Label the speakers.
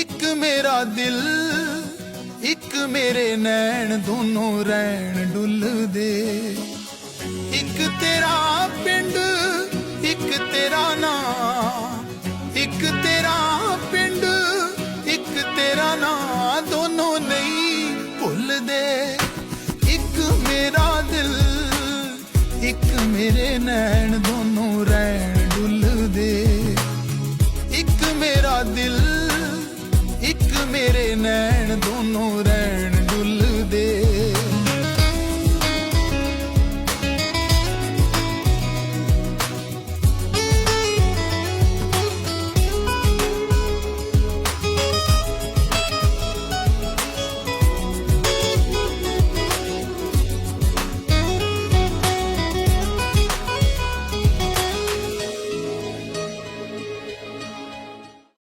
Speaker 1: ਇੱਕ ਮੇਰਾ ਦਿਲ, ਇੱਕ ਮੇਰੇ ਨੈਣ ਦੋਨੋਂ ਰਹਿਣ ਡੁੱਲਦੇ ਇੱਕ ਤੇਰਾ ਪਿੰਡ, ਇੱਕ ਤੇਰਾ ਨਾਂ। ਇੱਕ ਤੇਰਾ ਪਿੰਡ, ਇੱਕ ਤੇਰਾ ਨਾਂ ਦੋਨੋਂ ਨਹੀਂ ਭੁੱਲਦੇ ਇੱਕ ਮੇਰਾ ਦਿਲ, ਇੱਕ ਮੇਰੇ ਨੈਣ ਦੋਨੋਂ ਰਹਿਣ ਡੁੱਲਦੇ ਇੱਕ ਮੇਰਾ ਦਿਲ ਇੱਕ ਮੇਰੇ ਨੈਣ ਦੋਨੋਂ